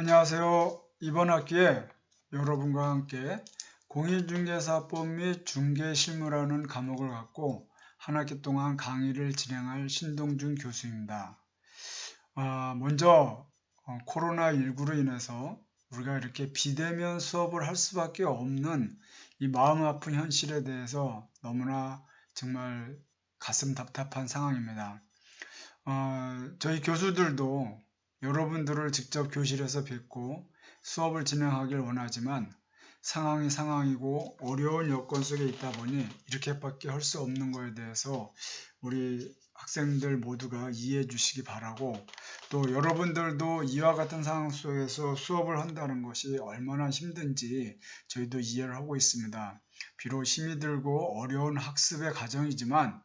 안녕하세요. 이번 학기에 여러분과 함께 공인중개사법 및 중개실무라는 과목을 갖고 한 학기 동안 강의를 진행할 신동준 교수입니다. 아, 먼저 어, 코로나19로 인해서 우리가 이렇게 비대면 수업을 할 수밖에 없는 이 마음 아픈 현실에 대해서 너무나 정말 가슴 답답한 상황입니다. 어, 저희 교수들도 여러분들을 직접 교실에서 뵙고 수업을 진행하길 원하지만 상황이 상황이고 어려운 여건 속에 있다 보니 이렇게밖에 할 수 없는 거에 대해서 우리 학생들 모두가 이해해 주시기 바라고 또 여러분들도 이와 같은 상황 속에서 수업을 한다는 것이 얼마나 힘든지 저희도 이해를 하고 있습니다. 비록 힘이 들고 어려운 학습의 과정이지만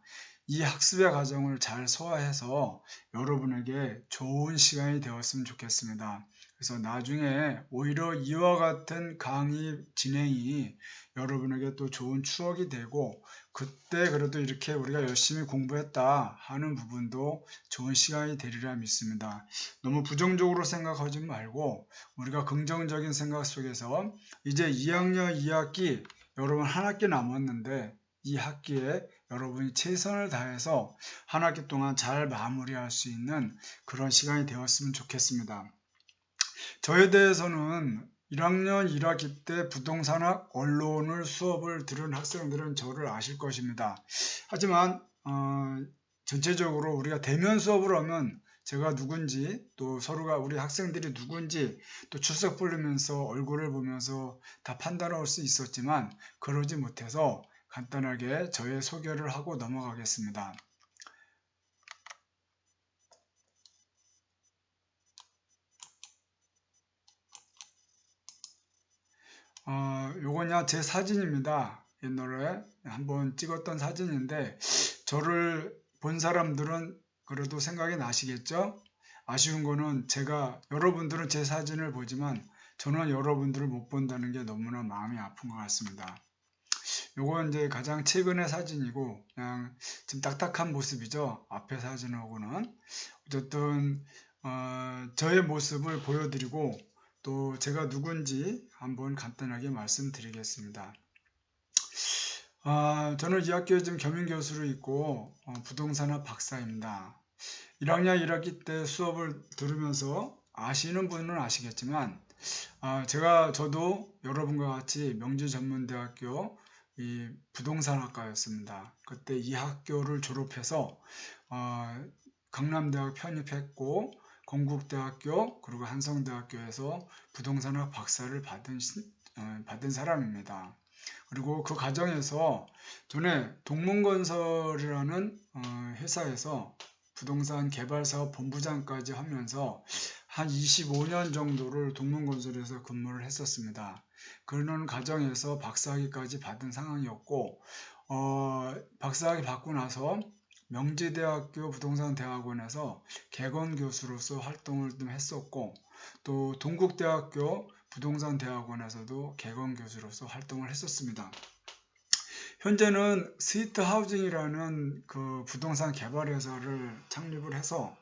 이 학습의 과정을 잘 소화해서 여러분에게 좋은 시간이 되었으면 좋겠습니다. 그래서 나중에 오히려 이와 같은 강의 진행이 여러분에게 또 좋은 추억이 되고 그때 그래도 이렇게 우리가 열심히 공부했다 하는 부분도 좋은 시간이 되리라 믿습니다. 너무 부정적으로 생각하지 말고 우리가 긍정적인 생각 속에서 이제 2학년 2학기 여러분 한 학기 남았는데 이 학기에 여러분이 최선을 다해서 한 학기 동안 잘 마무리할 수 있는 그런 시간이 되었으면 좋겠습니다. 저에 대해서는 1학년 1학기 때 부동산학 언론을 수업을 들은 학생들은 저를 아실 것입니다. 하지만 어, 전체적으로 우리가 대면 수업을 하면 제가 누군지 또 서로가 우리 학생들이 누군지 또 출석 부르면서 얼굴을 보면서 다 판단할 수 있었지만 그러지 못해서 간단하게 저의 소개를 하고 넘어가겠습니다. 어, 요거냐 제 사진입니다. 옛날에 한번 찍었던 사진인데 저를 본 사람들은 그래도 생각이 나시겠죠? 아쉬운 거는 제가 여러분들은 제 사진을 보지만 저는 여러분들을 못 본다는 게 너무나 마음이 아픈 것 같습니다. 요건 이제 가장 최근의 사진이고 그냥 좀 딱딱한 모습이죠. 앞에 사진하고는 어쨌든 어, 저의 모습을 보여드리고 또 제가 누군지 한번 간단하게 말씀드리겠습니다. 어, 저는 이 학교에 지금 겸임 교수로 있고 어, 부동산학 박사입니다. 1학년 1학기 때 수업을 들으면서 아시는 분은 아시겠지만 어, 제가 저도 여러분과 같이 명지전문대학교 이 부동산학과였습니다. 그때 이 학교를 졸업해서 어, 강남대학 편입했고 건국대학교 그리고 한성대학교에서 부동산학 박사를 받은 어, 받은 사람입니다. 그리고 그 과정에서 전에 동문건설이라는 어, 회사에서 부동산 개발사업 본부장까지 하면서 한 25년 정도를 동문건설에서 근무를 했었습니다. 그러는 과정에서 박사학위까지 받은 상황이었고 어, 박사학위 받고 나서 명지대학교 부동산대학원에서 개건 교수로서 활동을 좀 했었고 또 동국대학교 부동산대학원에서도 개건 교수로서 활동을 했었습니다. 현재는 스위트 하우징이라는 그 부동산 개발 회사를 창립을 해서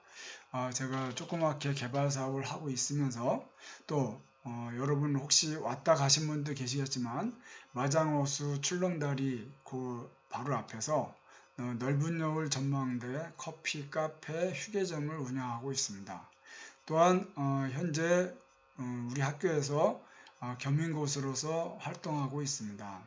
어, 제가 조그맣게 개발 사업을 하고 있으면서 또 어, 여러분 혹시 왔다 가신 분도 계시겠지만 마장호수 출렁다리 그 바로 앞에서 어, 넓은 여울 전망대 커피, 카페, 휴게점을 운영하고 있습니다. 또한 어, 현재 어, 우리 학교에서 어, 겸임고수로서 활동하고 있습니다.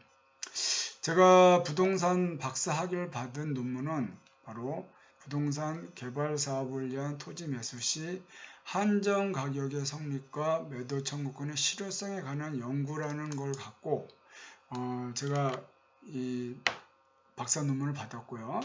제가 부동산 박사 학위를 받은 논문은 바로 부동산 개발 사업을 위한 토지 매수 시 한정 가격의 성립과 매도 청구권의 실효성에 관한 연구라는 걸 갖고 어, 제가 이 박사 논문을 받았고요.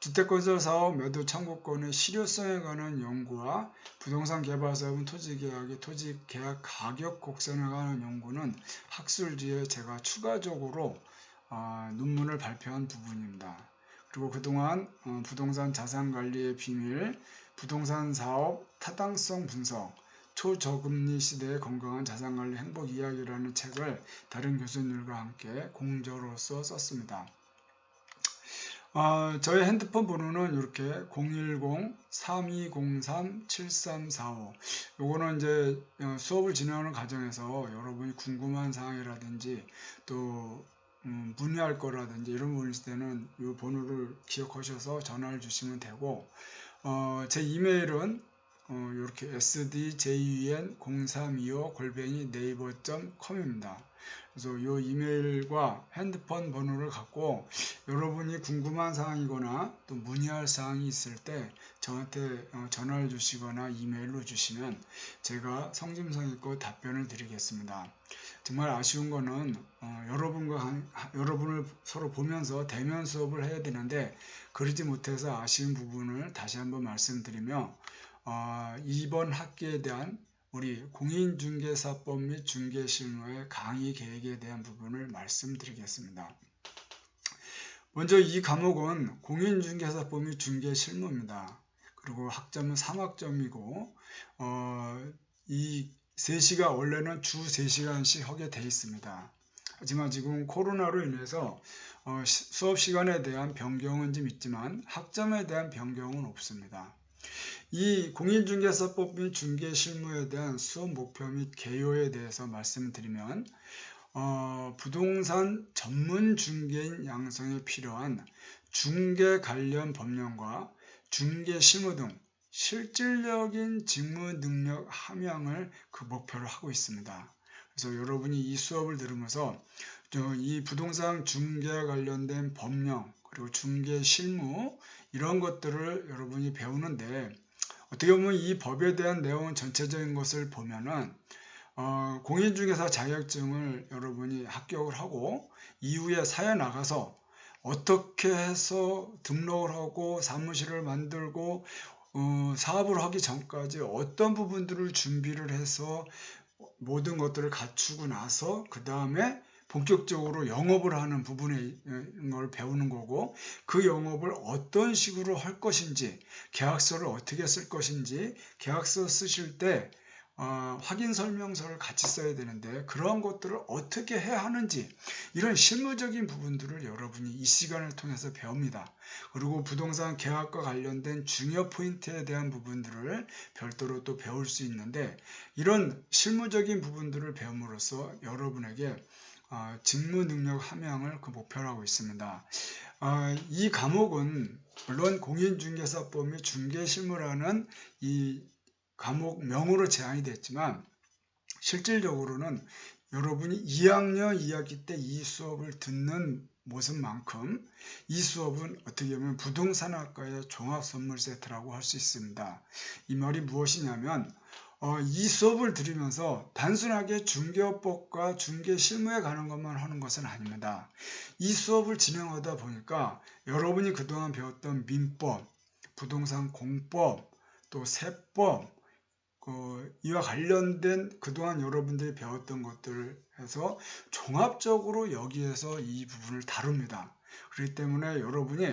주택건설 사업 매도 청구권의 실효성에 관한 연구와 부동산 개발 사업은 토지 계약의 토지 계약 가격 곡선에 관한 연구는 학술 뒤에 제가 추가적으로 어, 논문을 발표한 부분입니다. 그리고 그동안 어, 부동산 자산 관리의 비밀, 부동산 사업 타당성 분석, 초저금리 시대의 건강한 자산 관리 행복 이야기라는 책을 다른 교수님들과 함께 공저로서 썼습니다. 아, 저희 핸드폰 번호는 이렇게 010-3203-7345 요거는 이제 어, 수업을 진행하는 과정에서 여러분이 궁금한 사항이라든지 또 음, 문의할 거라든지 이런 부분 있을 때는 이 번호를 기억하셔서 전화를 주시면 되고 어, 제 이메일은 어, 이렇게 sdjun0325 골뱅이 네이버.com입니다. 그래서 이 이메일과 핸드폰 번호를 갖고 여러분이 궁금한 사항이거나 또 문의할 사항이 있을 때 저한테 어, 전화를 주시거나 이메일로 주시면 제가 성심성의껏 답변을 드리겠습니다. 정말 아쉬운 거는 어, 여러분과 한, 여러분을 서로 보면서 대면 수업을 해야 되는데 그러지 못해서 아쉬운 부분을 다시 한번 말씀드리며 어, 이번 학기에 대한 우리 공인중개사법 및 중개실무의 강의 계획에 대한 부분을 말씀드리겠습니다. 먼저 이 과목은 공인중개사법 및 중개실무입니다. 그리고 학점은 3학점이고 어, 이 3시가 원래는 주 3시간씩 하게 되어 있습니다. 하지만 지금 코로나로 인해서 어, 수업 시간에 대한 변경은 좀 있지만 학점에 대한 변경은 없습니다. 이 공인중개사법 및 중개실무에 대한 수업 목표 및 개요에 대해서 말씀드리면 어, 부동산 전문 중개인 양성에 필요한 중개 관련 법령과 중개 실무 등 실질적인 직무 능력 함양을 그 목표로 하고 있습니다. 그래서 여러분이 이 수업을 들으면서 이 부동산 중개 관련된 법령 그리고 중개 실무 이런 것들을 여러분이 배우는데 어떻게 보면 이 법에 대한 내용 전체적인 것을 보면은 어, 공인중개사 자격증을 여러분이 합격을 하고 이후에 사회 나가서 어떻게 해서 등록을 하고 사무실을 만들고 어, 사업을 하기 전까지 어떤 부분들을 준비를 해서 모든 것들을 갖추고 나서 그 다음에 본격적으로 영업을 하는 부분을 배우는 거고 그 영업을 어떤 식으로 할 것인지 계약서를 어떻게 쓸 것인지 계약서 쓰실 때 어, 확인 설명서를 같이 써야 되는데 그러한 것들을 어떻게 해야 하는지 이런 실무적인 부분들을 여러분이 이 시간을 통해서 배웁니다. 그리고 부동산 계약과 관련된 중요 포인트에 대한 부분들을 별도로 또 배울 수 있는데 이런 실무적인 부분들을 배움으로써 여러분에게 어, 직무 능력 함양을 그 목표로 하고 있습니다. 어, 이 과목은 물론 공인중개사법 및 중개실무라는 이 과목 명으로 제한이 됐지만 실질적으로는 여러분이 2학년 2학기 때 이 수업을 듣는 모습만큼 이 수업은 어떻게 보면 부동산학과의 종합선물 세트라고 할 수 있습니다. 이 말이 무엇이냐면 어, 이 수업을 들으면서 단순하게 중개업법과 중개 실무에 관한 것만 하는 것은 아닙니다. 이 수업을 진행하다 보니까 여러분이 그동안 배웠던 민법, 부동산 공법, 또 세법, 그 이와 관련된 그동안 여러분들이 배웠던 것들을 해서 종합적으로 여기에서 이 부분을 다룹니다. 그렇기 때문에 여러분이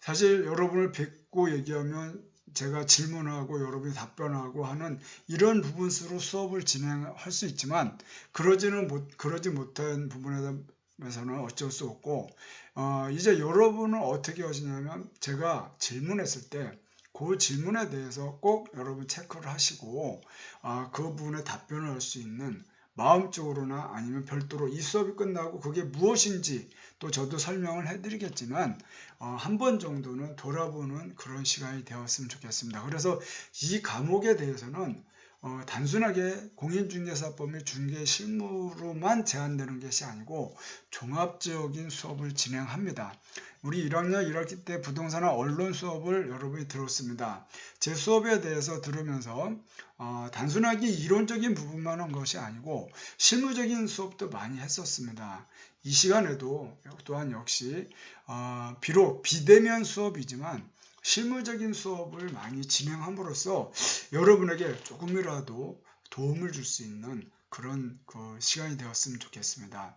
사실 여러분을 뵙고 얘기하면 제가 질문하고 여러분이 답변하고 하는 이런 부분수로 수업을 진행할 수 있지만 그러지는 못 그러지 못한 부분에 대해서는 어쩔 수 없고 어, 이제 여러분은 어떻게 하시냐면 제가 질문했을 때 그 질문에 대해서 꼭 여러분 체크를 하시고 어, 그 부분에 답변을 할 수 있는 마음적으로나 아니면 별도로 이 수업이 끝나고 그게 무엇인지 또 저도 설명을 해드리겠지만 어, 한 번 정도는 돌아보는 그런 시간이 되었으면 좋겠습니다. 그래서 이 과목에 대해서는 어, 단순하게 공인중개사법 및 중개 실무로만 제한되는 것이 아니고 종합적인 수업을 진행합니다. 우리 1학년 1학기 때 부동산과 언론 수업을 여러분이 들었습니다. 제 수업에 대해서 들으면서 어, 단순하게 이론적인 부분만 한 것이 아니고 실무적인 수업도 많이 했었습니다. 이 시간에도 또한 역시 어, 비록 비대면 수업이지만 실무적인 수업을 많이 진행함으로써 여러분에게 조금이라도 도움을 줄 수 있는 그런 그 시간이 되었으면 좋겠습니다.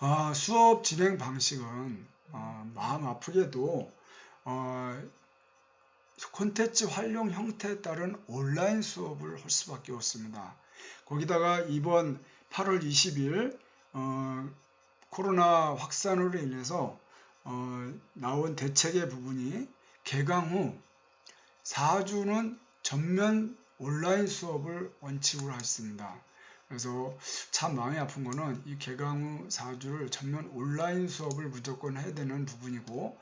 어, 수업 진행 방식은 어, 마음 아프게도 어, 콘텐츠 활용 형태에 따른 온라인 수업을 할 수밖에 없습니다. 거기다가 이번 8월 20일 어, 코로나 확산으로 인해서 어, 나온 대책의 부분이 개강 후 4주는 전면 온라인 수업을 원칙으로 하셨습니다. 그래서 참 마음이 아픈 거는 이 개강 후 4주를 전면 온라인 수업을 무조건 해야 되는 부분이고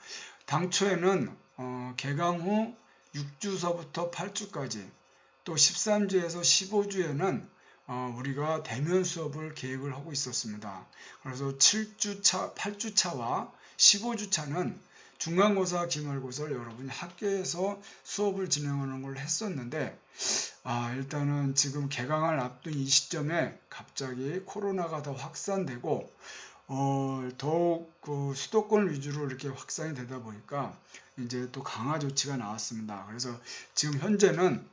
당초에는 어, 개강 후 6주서부터 8주까지 또 13주에서 15주에는 어, 우리가 대면 수업을 계획을 하고 있었습니다. 그래서 7주차, 8주차와 15주차는 중간고사, 기말고사를 여러분이 학교에서 수업을 진행하는 걸 했었는데 아, 일단은 지금 개강을 앞둔 이 시점에 갑자기 코로나가 더 확산되고 어, 더욱 그 수도권 위주로 이렇게 확산이 되다 보니까 이제 또 강화 조치가 나왔습니다. 그래서 지금 현재는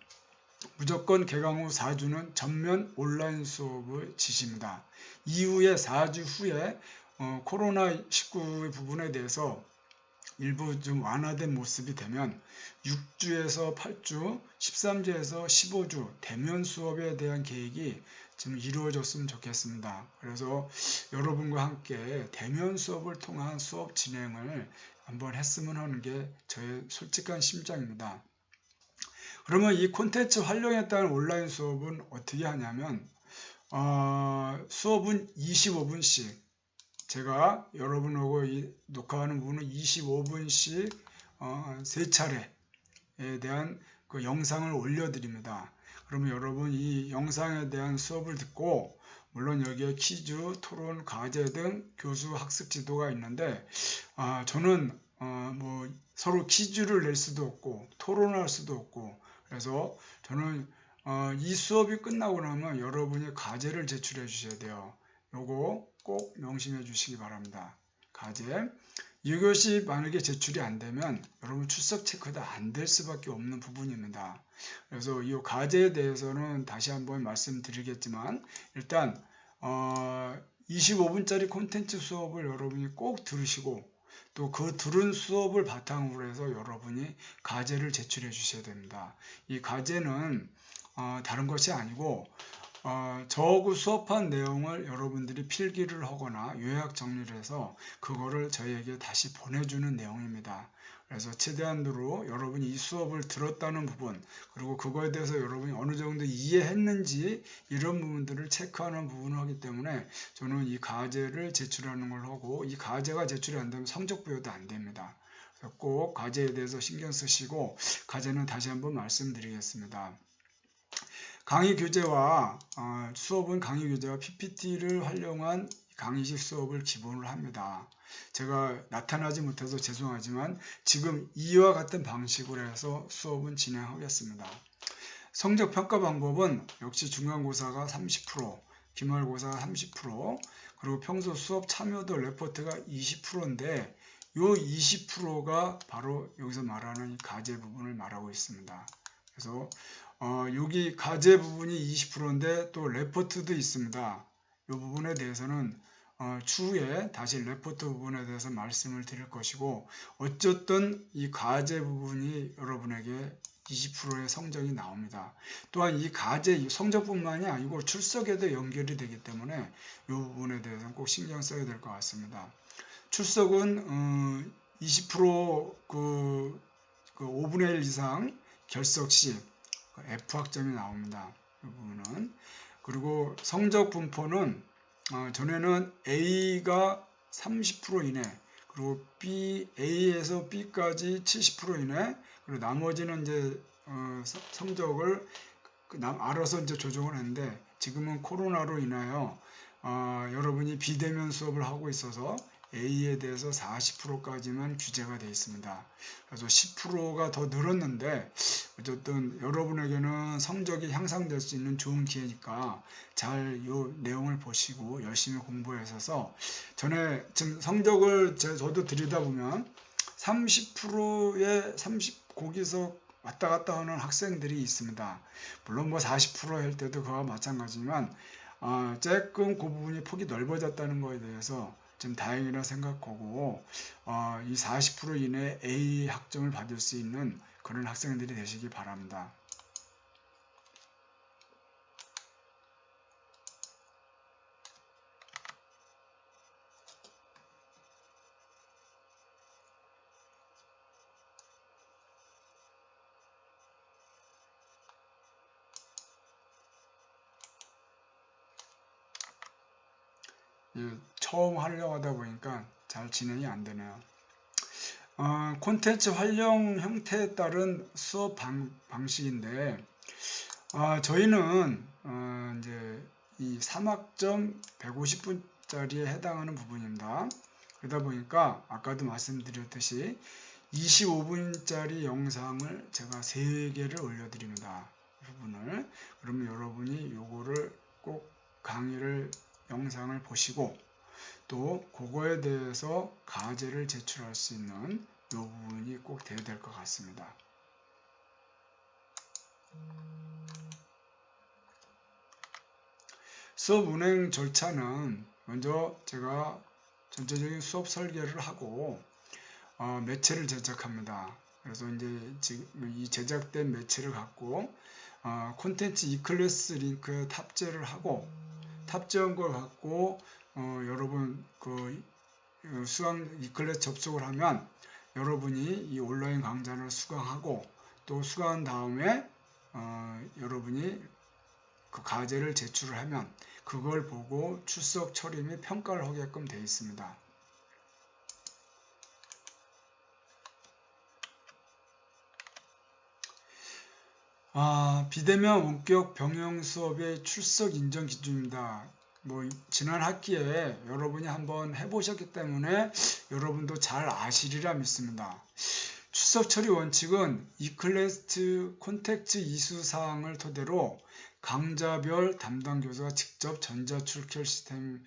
무조건 개강 후 4주는 전면 온라인 수업을 지시입니다. 이후에 4주 후에 어, 코로나19 부분에 대해서 일부 좀 완화된 모습이 되면 6주에서 8주, 13주에서 15주 대면 수업에 대한 계획이 좀 이루어졌으면 좋겠습니다. 그래서 여러분과 함께 대면 수업을 통한 수업 진행을 한번 했으면 하는 게 저의 솔직한 심정입니다. 그러면 이 콘텐츠 활용에 따른 온라인 수업은 어떻게 하냐면 어, 수업은 25분씩 제가 여러분하고 녹화하는 부분은 25분씩 어, 세 차례에 대한 그 영상을 올려드립니다. 그러면 여러분 이 영상에 대한 수업을 듣고 물론 여기에 퀴즈, 토론, 과제 등 교수 학습 지도가 있는데 아, 저는 어, 뭐 서로 퀴즈를 낼 수도 없고 토론할 수도 없고 그래서 저는 어, 이 수업이 끝나고 나면 여러분이 과제를 제출해 주셔야 돼요. 요거 꼭 명심해 주시기 바랍니다. 과제. 이것이 만약에 제출이 안 되면 여러분 출석 체크도 안될 수밖에 없는 부분입니다. 그래서 이 과제에 대해서는 다시 한번 말씀드리겠지만 일단 어, 25분짜리 콘텐츠 수업을 여러분이 꼭 들으시고 또 그 들은 수업을 바탕으로 해서 여러분이 과제를 제출해 주셔야 됩니다. 이 과제는 어, 다른 것이 아니고 어, 저하고 수업한 내용을 여러분들이 필기를 하거나 요약 정리를 해서 그거를 저희에게 다시 보내주는 내용입니다. 그래서 최대한으로 여러분이 이 수업을 들었다는 부분 그리고 그거에 대해서 여러분이 어느 정도 이해했는지 이런 부분들을 체크하는 부분을 하기 때문에 저는 이 과제를 제출하는 걸 하고 이 과제가 제출이 안 되면 성적 부여도 안 됩니다. 꼭 과제에 대해서 신경 쓰시고 과제는 다시 한번 말씀드리겠습니다. 강의 교재와 어, 수업은 강의 교재와 PPT를 활용한 강의식 수업을 기본으로 합니다. 제가 나타나지 못해서 죄송하지만 지금 이와 같은 방식으로 해서 수업은 진행하겠습니다. 성적 평가 방법은 역시 중간고사가 30%, 기말고사가 30%, 그리고 평소 수업 참여도 레포트가 20%인데 이 20%가 바로 여기서 말하는 가제 부분을 말하고 있습니다. 그래서 어, 여기 가제 부분이 20%인데 또 레포트도 있습니다. 이 부분에 대해서는 어, 추후에 다시 레포트 부분에 대해서 말씀을 드릴 것이고 어쨌든 이 과제 부분이 여러분에게 20%의 성적이 나옵니다. 또한 이 과제 성적뿐만이 아니고 출석에도 연결이 되기 때문에 이 부분에 대해서는 꼭 신경 써야 될 것 같습니다. 출석은 어, 20%그 그 5분의 1 이상 결석 시 F 학점이 나옵니다. 이 부분은 그리고 성적 분포는 어, 전에는 A가 30% 이내 그리고 B, A에서 B까지 70% 이내 그리고 나머지는 이제 어, 성적을 그 알아서 이제 조정을 했는데 지금은 코로나로 인하여 어, 여러분이 비대면 수업을 하고 있어서 A에 대해서 40%까지만 규제가 되어 있습니다. 그래서 10%가 더 늘었는데 어쨌든 여러분에게는 성적이 향상될 수 있는 좋은 기회니까 잘 이 내용을 보시고 열심히 공부하셔서 전에 지금 성적을 저도 들이다보면 30%의 30 거기서 왔다 갔다 하는 학생들이 있습니다. 물론 뭐 40%할 때도 그와 마찬가지지만 어, 조금 그 부분이 폭이 넓어졌다는 것에 대해서 좀 다행이라 생각하고 어, 이40% 이내 A 학점을 받을 수 있는 그런 학생들이 되시기 바랍니다. 예, 예, 처음 하려고 하다 보니까 잘 진행이 안 되네요. 어, 콘텐츠 활용 형태에 따른 수업 방, 방식인데 어, 저희는 어, 이제 이 3학점 150분짜리에 해당하는 부분입니다. 그러다 보니까 아까도 말씀드렸듯이 25분짜리 영상을 제가 3개를 올려드립니다. 부분을 그러면 여러분이 요거를 꼭 강의를 영상을 보시고 또 그거에 대해서 과제를 제출할 수 있는 요 부분이 꼭 돼야 될 것 같습니다. 수업 운행 절차는 먼저 제가 전체적인 수업 설계를 하고 어, 매체를 제작합니다. 그래서 이제 지금 이 제작된 매체를 갖고 어, 콘텐츠 이클래스 링크에 탑재를 하고 탑재한 걸 갖고 어, 여러분 그 어, 수강 이클래스 접속을 하면 여러분이 이 온라인 강좌를 수강하고 또 수강한 다음에 어, 여러분이 그 과제를 제출을 하면 그걸 보고 출석 처리 및 평가를 하게끔 되어 있습니다. 아, 비대면 원격 병영 수업의 출석 인정 기준입니다. 뭐 지난 학기에 여러분이 한번 해보셨기 때문에 여러분도 잘 아시리라 믿습니다. 출석 처리 원칙은 이클래스트 콘텍트 이수 사항을 토대로 강좌별 담당 교수가 직접 전자 출결 시스템의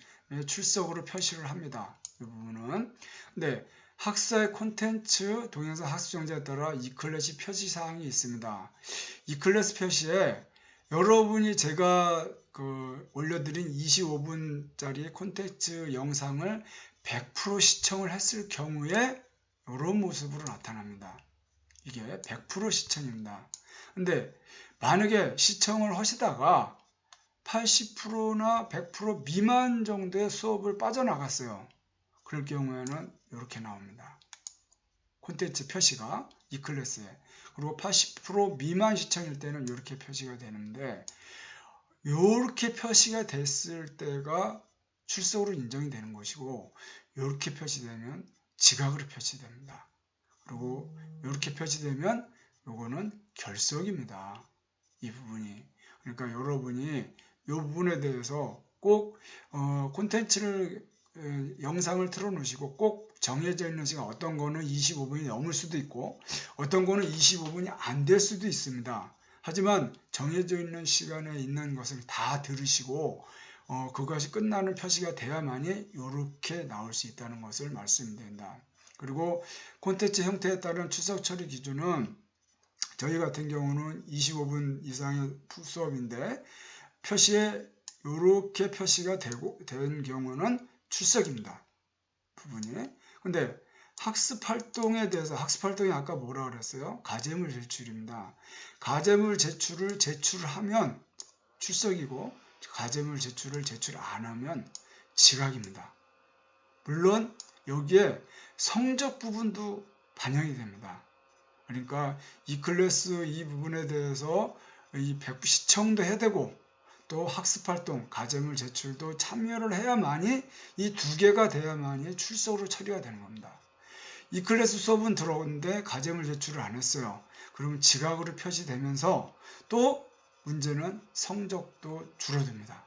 출석으로 표시를 합니다. 이 부분은. 근데 학사의 콘텐츠 동영상 학습정자에 따라 이클래스 표시 사항이 있습니다. 이클래스 표시에 여러분이 제가 그 올려드린 25분짜리 콘텐츠 영상을 100% 시청을 했을 경우에 이런 모습으로 나타납니다. 이게 100% 시청입니다. 근데 만약에 시청을 하시다가 80%나 100% 미만 정도의 수업을 빠져나갔어요. 그럴 경우에는 이렇게 나옵니다. 콘텐츠 표시가 이 클래스에 그리고 80% 미만 시청일 때는 이렇게 표시가 되는데 이렇게 표시가 됐을 때가 출석으로 인정이 되는 것이고 이렇게 표시되면 지각으로 표시됩니다. 그리고 이렇게 표시되면 이거는 결석입니다. 이 부분이. 그러니까 여러분이 이 부분에 대해서 꼭 어, 콘텐츠를 어, 영상을 틀어놓으시고 꼭 정해져 있는 시간 어떤 거는 25분이 넘을 수도 있고 어떤 거는 25분이 안 될 수도 있습니다. 하지만 정해져 있는 시간에 있는 것을 다 들으시고 어, 그것이 끝나는 표시가 돼야만이 이렇게 나올 수 있다는 것을 말씀드린다. 그리고 콘텐츠 형태에 따른 추석 처리 기준은 저희 같은 경우는 25분 이상의 수업인데 표시에 이렇게 표시가 되고 된 경우는 출석입니다. 부분이. 근데 학습 활동에 대해서 학습 활동이 아까 뭐라 그랬어요? 가제물 제출입니다. 가제물 제출을 제출하면 출석이고 가제물 제출을 제출 안 하면 지각입니다. 물론 여기에 성적 부분도 반영이 됩니다. 그러니까 이 클래스 이 부분에 대해서 이 시청도 해야 되고 또 학습활동, 가제물 제출도 참여를 해야만이 이 두 개가 돼야만이 출석으로 처리가 되는 겁니다. 이 클래스 수업은 들어오는데 가제물 제출을 안 했어요. 그러면 지각으로 표시되면서 또 문제는 성적도 줄어듭니다.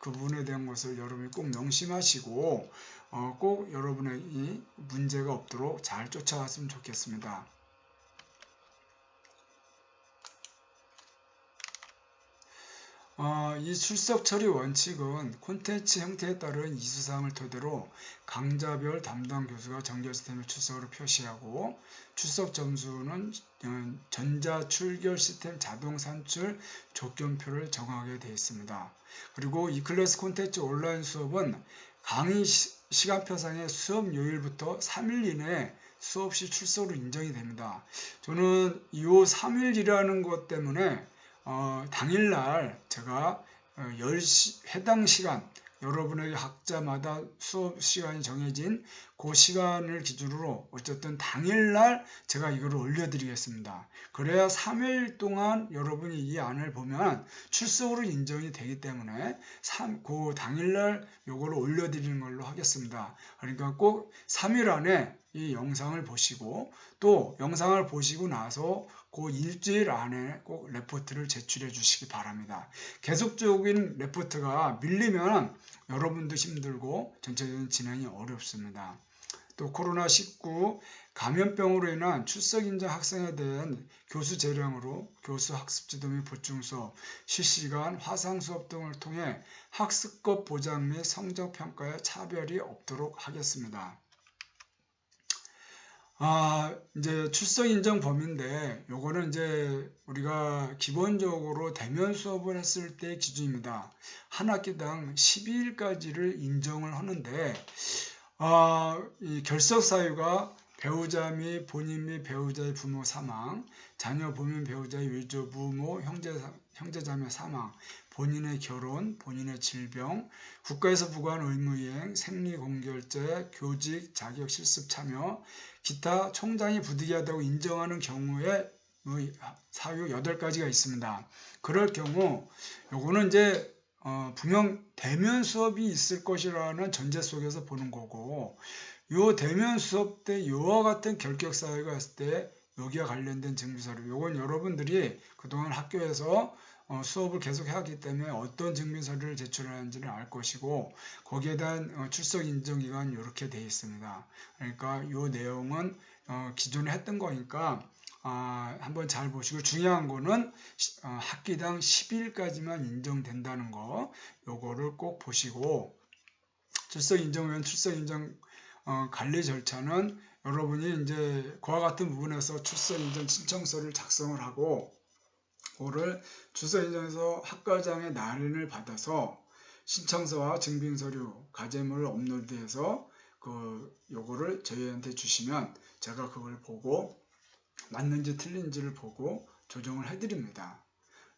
그 부분에 대한 것을 여러분이 꼭 명심하시고 어, 꼭 여러분의 이 문제가 없도록 잘 쫓아갔으면 좋겠습니다. 어, 이 출석 처리 원칙은 콘텐츠 형태에 따른 이수사항을 토대로 강좌별 담당 교수가 정결 시스템의 출석으로 표시하고 출석 점수는 어, 전자 출결 시스템 자동 산출 조건표를 정하게 되어 있습니다. 그리고 이 클래스 콘텐츠 온라인 수업은 강의 시, 시간표상의 수업 요일부터 3일 이내에 수업 시 출석으로 인정이 됩니다. 저는 이 3일이라는 것 때문에 어, 당일날 제가 어, 10시, 해당 시간 여러분에게 학자마다 수업 시간이 정해진 그 시간을 기준으로 어쨌든 당일날 제가 이거를 올려드리겠습니다. 그래야 3일 동안 여러분이 이 안을 보면 출석으로 인정이 되기 때문에 3, 그 당일날 요거를 올려드리는 걸로 하겠습니다. 그러니까 꼭 3일 안에 이 영상을 보시고 또 영상을 보시고 나서 그 일주일 안에 꼭 레포트를 제출해 주시기 바랍니다. 계속적인 레포트가 밀리면 여러분도 힘들고 전체적인 진행이 어렵습니다. 또 코로나19 감염병으로 인한 출석 인정 학생에 대한 교수 재량으로 교수 학습 지도 및 보충 수업, 실시간 화상 수업 등을 통해 학습법 보장 및 성적 평가에 차별이 없도록 하겠습니다. 아, 이제 출석 인정 범위인데 요거는 이제 우리가 기본적으로 대면 수업을 했을 때 기준입니다. 한 학기당 12일까지를 인정을 하는데 아, 이 결석 사유가 배우자 및 본인 및 배우자의 부모 사망, 자녀 보면 배우자의 외조 부모, 형제, 형제자매 사망, 본인의 결혼, 본인의 질병, 국가에서 부과한 의무이행, 생리공결제, 교직, 자격 실습 참여, 기타 총장이 부득이하다고 인정하는 경우에 뭐 사유 8가지가 있습니다. 그럴 경우 요거는 이제 어, 분명 대면 수업이 있을 것이라는 전제 속에서 보는 거고 요 대면 수업 때 요와 같은 결격 사유가 있을 때 여기와 관련된 증빙서류 요건 여러분들이 그동안 학교에서 어, 수업을 계속 하기 때문에 어떤 증빙서류를 제출하는지를 알 것이고 거기에 대한 어, 출석 인정 기간 이렇게 되어 있습니다. 그러니까 요 내용은 어, 기존에 했던 거니까 아, 한번 잘 보시고 중요한 거는 어, 학기당 10일까지만 인정된다는 거. 요거를 꼭 보시고 출석 인정위원 출석 인정 어, 관리 절차는 여러분이 이제 그와 같은 부분에서 출석 인정 신청서를 작성을 하고 그거를 출석 인정에서 학과장의 날인을 받아서 신청서와 증빙 서류, 과제물을 업로드해서 그 요거를 저희한테 주시면 제가 그걸 보고 맞는지 틀린지를 보고 조정을 해드립니다.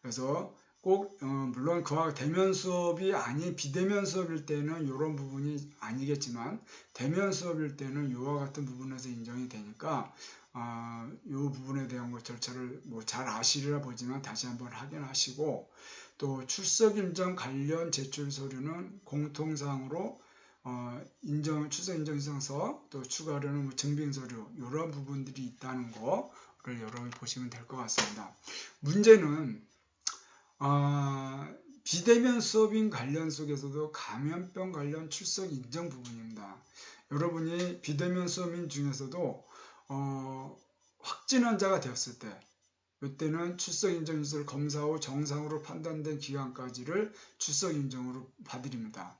그래서 꼭 어, 물론 그와 대면 수업이 아닌 비대면 수업일 때는 이런 부분이 아니겠지만 대면 수업일 때는 이와 같은 부분에서 인정이 되니까 어, 이 부분에 대한 것 절차를 뭐 잘 아시리라 보지만 다시 한번 확인하시고 또 출석 인정 관련 제출 서류는 공통사항으로 어, 인정 출석 인정 신청서 또 추가로는 뭐 증빙 서류 이런 부분들이 있다는 거를 여러분이 보시면 될 것 같습니다. 문제는 어, 비대면 수업인 관련 속에서도 감염병 관련 출석 인정 부분입니다. 여러분이 비대면 수업인 중에서도 어, 확진 환자가 되었을 때 이때는 출석 인정 인수를 검사 후 정상으로 판단된 기간까지를 출석 인정으로 봐드립니다.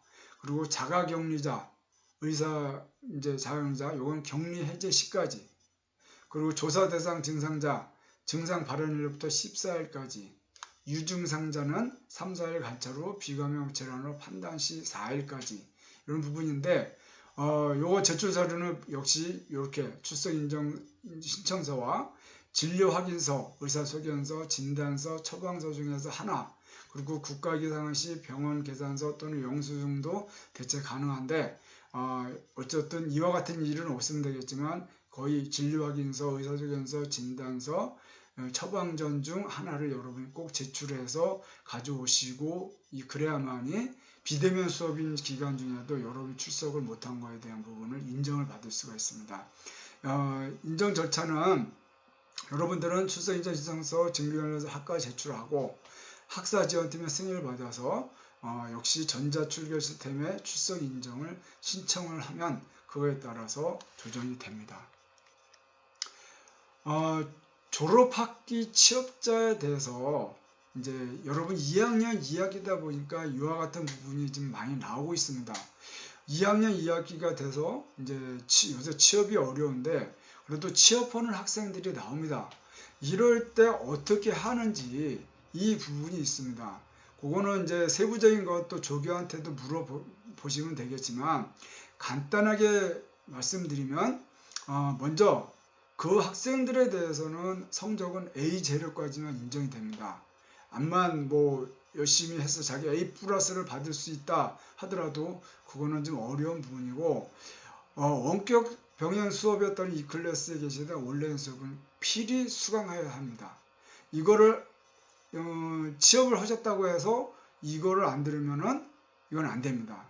그리고 자가격리자, 의사 이제 자영자, 요건 격리 해제 시까지. 그리고 조사 대상 증상자, 증상 발현일로부터 14일까지. 유증상자는 3, 4일 관찰 후 비감염 질환으로 판단 시 4일까지 이런 부분인데 어, 요거 제출 사료는 역시 이렇게 출석 인정 신청서와 진료 확인서, 의사 소견서, 진단서, 처방서 중에서 하나 그리고 국가 기상은 시 병원 계산서 또는 영수증도 대체 가능한데 어, 어쨌든 이와 같은 일은 없으면 되겠지만 거의 진료 확인서, 의사 소견서, 진단서 어, 처방전 중 하나를 여러분이 꼭 제출해서 가져오시고 이 그래야만이 비대면 수업인 기간 중에도 여러분이 출석을 못한 거에 대한 부분을 인정을 받을 수가 있습니다. 어, 인정 절차는 여러분들은 출석 인정 신청서 증빙하면서 학과 제출하고 학사 지원팀의 승인을 받아서 어, 역시 전자출결 시스템에 출석 인정을 신청을 하면 그거에 따라서 조정이 됩니다. 어, 졸업학기 취업자에 대해서 이제 여러분 2학년 2학기다 보니까 이와 같은 부분이 좀 많이 나오고 있습니다. 2학년 2학기가 돼서 이제 요새 취업이 어려운데 그래도 취업하는 학생들이 나옵니다. 이럴 때 어떻게 하는지 이 부분이 있습니다. 그거는 이제 세부적인 것도 조교한테도 물어보시면 되겠지만 간단하게 말씀드리면 어 먼저 그 학생들에 대해서는 성적은 A 재료까지만 인정이 됩니다. 암만 뭐 열심히 해서 자기 A 플러스를 받을 수 있다 하더라도 그거는 좀 어려운 부분이고 어, 원격 병행 수업이었던 이 클래스에 계시던 온라인 수업은 필히 수강해야 합니다. 이거를 어, 취업을 하셨다고 해서 이거를 안 들으면은 이건 안 됩니다.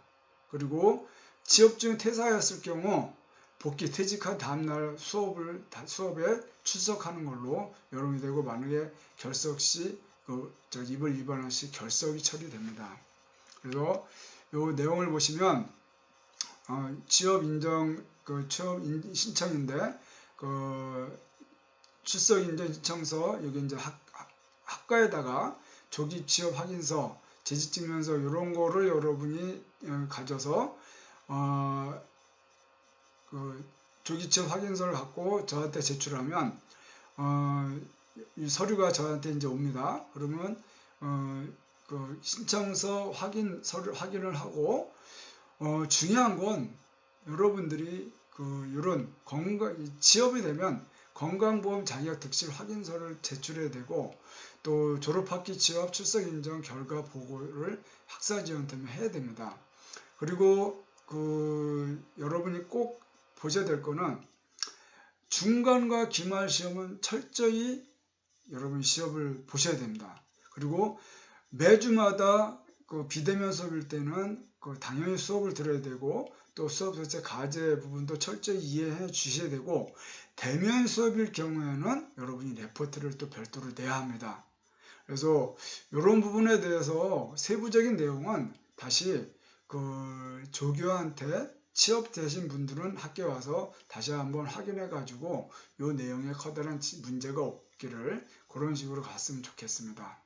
그리고 취업 중 퇴사하였을 경우 복귀 퇴직한 다음날 수업을 다- 수업에 출석하는 걸로 여러분이 되고 만약에 결석 시 그 저 입을 위반할 시 결석이 처리됩니다. 그래서 요 내용을 보시면 어, 취업 인정 그 취업 인- 신청인데 그 출석 인정 신청서 여기 이제 학, 학- 학과에다가 조기 취업 확인서 재직 증명서 이런 거를 여러분이 어, 가져서 어, 그 조기 취업 확인서를 갖고 저한테 제출하면 어, 이 서류가 저한테 이제 옵니다. 그러면 어, 그 신청서 확인 서류 확인을 하고 어, 중요한 건 여러분들이 그 이런 건강 이 취업이 되면 건강보험 자격 득실 확인서를 제출해야 되고 또 졸업학기 취업 출석 인정 결과 보고를 학사 지원팀에 해야 됩니다. 그리고 그 여러분이 꼭 보셔야 될 거는 중간과 기말 시험은 철저히 여러분 시험을 보셔야 됩니다. 그리고 매주마다 그 비대면 수업일 때는 그 당연히 수업을 들어야 되고 또 수업 자체 과제 부분도 철저히 이해해 주셔야 되고 대면 수업일 경우에는 여러분이 레포트를 또 별도로 내야 합니다. 그래서 이런 부분에 대해서 세부적인 내용은 다시 그 조교한테 취업되신 분들은 학교 와서 다시 한번 확인해 가지고 이 내용에 커다란 지- 문제가 없기를 그런 식으로 갔으면 좋겠습니다.